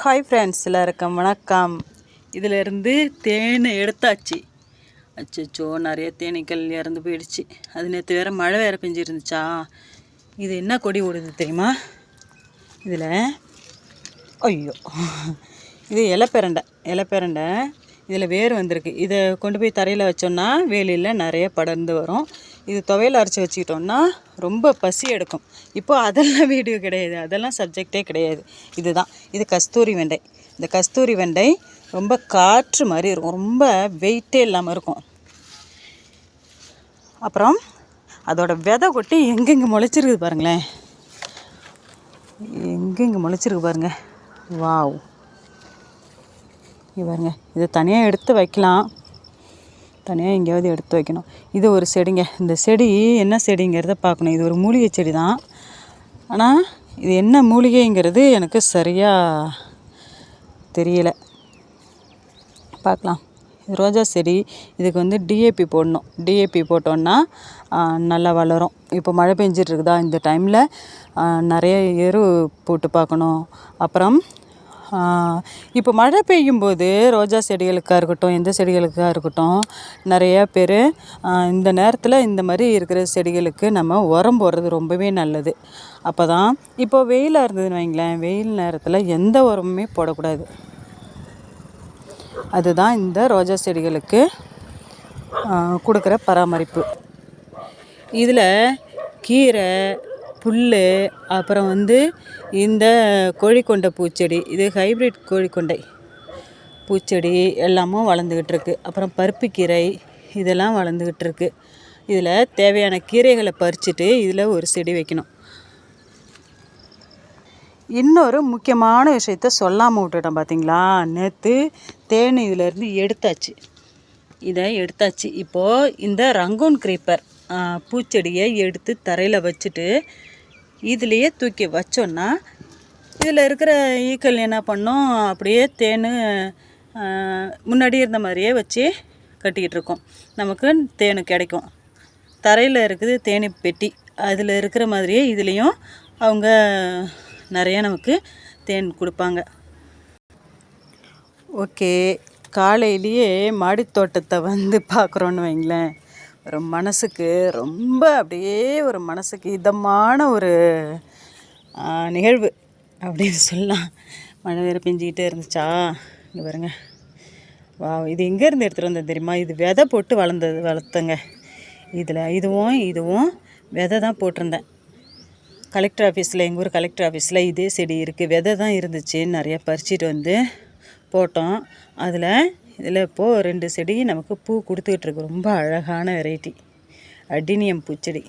Hi friends எல்லாருக்கும் வணக்கம். இதிலிருந்து தேனை எடுத்தாச்சு. அச்சோ நிறைய தேனீக்கள் இறந்து போயிடுச்சு. அது நேற்று வேறு மழை வேறு பெஞ்சிருந்துச்சா? இது என்ன கொடி ஓடுது தெரியுமா? இதில் ஐயோ. இது இலப்பெரண்டை இலப்பெரண்டை. இதில் வேர் வந்திருக்கு. இதை கொண்டு போய் தரையில் வச்சோன்னா வேலியில் நிறைய படர்ந்து வரும். இது துவையல் அரைச்சி வச்சுக்கிட்டோம்னா ரொம்ப பசி எடுக்கும். இப்போ அதெல்லாம் வீடியோ கிடையாது. அதெல்லாம் சப்ஜெக்டே கிடையாது. இதுதான். இது கஸ்தூரி வெண்டை. இந்த கஸ்தூரி வெண்டை ரொம்ப காற்று மாதிரி இருக்கும். ரொம்ப வெயிட்டே இல்லாமல் இருக்கும். அப்புறம் அதோட விதை கொட்டி எங்கெங்கே முளைச்சிருக்குது பாருங்களேன். எங்கெங்கே முளைச்சிருக்கு பாருங்கள் வாவ். இங்கே பாருங்க. இதை தனியாக எடுத்து வைக்கலாம். தனியாக எங்கேயாவது எடுத்து வைக்கணும். இது ஒரு செடிங்க. இந்த செடி என்ன செடிங்கிறத பார்க்கணும். இது ஒரு மூலிகை செடி தான் ஆனால் இது என்ன மூலிகைங்கிறது எனக்கு சரியாக தெரியல. பார்க்கலாம். இது ரோஜா செடி. இதுக்கு வந்து டிஏபி போடணும். டிஏபி போட்டோன்னா நல்லா வளரும். இப்போ மழை பெஞ்சிட்ருக்குதா இந்த டைமில் நிறைய எரு போட்டு பார்க்கணும். அப்புறம் இப்போ மழை பெய்யும்போது ரோஜா செடிகளுக்காக இருக்கட்டும் எந்த செடிகளுக்காக இருக்கட்டும் நிறைய பேர் இந்த நேரத்தில் இந்த மாதிரி இருக்கிற செடிகளுக்கு நம்ம உரம் போடுறது ரொம்பவே நல்லது. அப்போ தான் இப்போ வெயிலாக இருந்ததுன்னு வைங்களேன் வெயில் நேரத்தில் எந்த உரமுமே போடக்கூடாது. அதுதான் இந்த ரோஜா செடிகளுக்கு கொடுக்குற பராமரிப்பு. இதில் கீரை புல் அப்புறம் வந்து இந்த கோழிக்கொண்டை பூச்செடி இது ஹைப்ரிட் கோழிக்கொண்டை பூச்செடி எல்லாமும் வளர்ந்துக்கிட்டு இருக்கு அப்புறம் பருப்புக்கீரை இதெல்லாம் வளர்ந்துக்கிட்டு இருக்கு இதில் தேவையான கீரைகளை பறிச்சுட்டு இதில் ஒரு செடி வைக்கணும். இன்னொரு முக்கியமான விஷயத்த சொல்லாமல் விட்டுட்டோம் பார்த்தீங்களா நேற்று தேன் இதிலேருந்து எடுத்தாச்சு. இதை எடுத்தாச்சு. இப்போது இந்த ரங்கூன் க்ரீப்பர் பூச்செடியை எடுத்து தரையில் வச்சுட்டு இதுலேயே தூக்கி வச்சோன்னா இதில் இருக்கிற ஈக்கள் என்ன பண்ணோம்? அப்படியே தேன் முன்னாடி இருந்த மாதிரியே வச்சு கட்டிக்கிட்டு இருக்கோம். நமக்கு தேன் கிடைக்கும். தரையில் இருக்குது தேனி பெட்டி. அதில் இருக்கிற மாதிரியே இதுலேயும் அவங்க நிறைய நமக்கு தேன் கொடுப்பாங்க. ஓகே காலையிலேயே மாடித்தோட்டத்தை வந்து பார்க்குறோன்னு வைங்களேன். ஒரு மனசுக்கு ரொம்ப அப்படியே ஒரு மனசுக்கு இதமான ஒரு நிகழ்வு அப்படின்னு சொல்லலாம். மழை வேறு பெஞ்சிக்கிட்டே இருந்துச்சா? இங்கே பாருங்க. வா இது எங்கேருந்து எடுத்துகிட்டு வந்தேன் தெரியுமா? இது விதை போட்டு வளர்ந்தது வளர்த்தங்க. இதில் இதுவும் இதுவும் விதை தான் போட்டிருந்தேன். கலெக்டர் ஆஃபீஸில் எங்கள் ஊர் கலெக்டர் ஆஃபீஸில் இதே செடி இருக்குது விதை தான் இருந்துச்சு. நிறைய பறிச்சிட்டு வந்து போட்டோம். அதில் இதில் இப்போது ரெண்டு செடி நமக்கு பூ கொடுத்துக்கிட்டு இருக்கு. ரொம்ப அழகான வெரைட்டி அடினியம் பூச்செடி.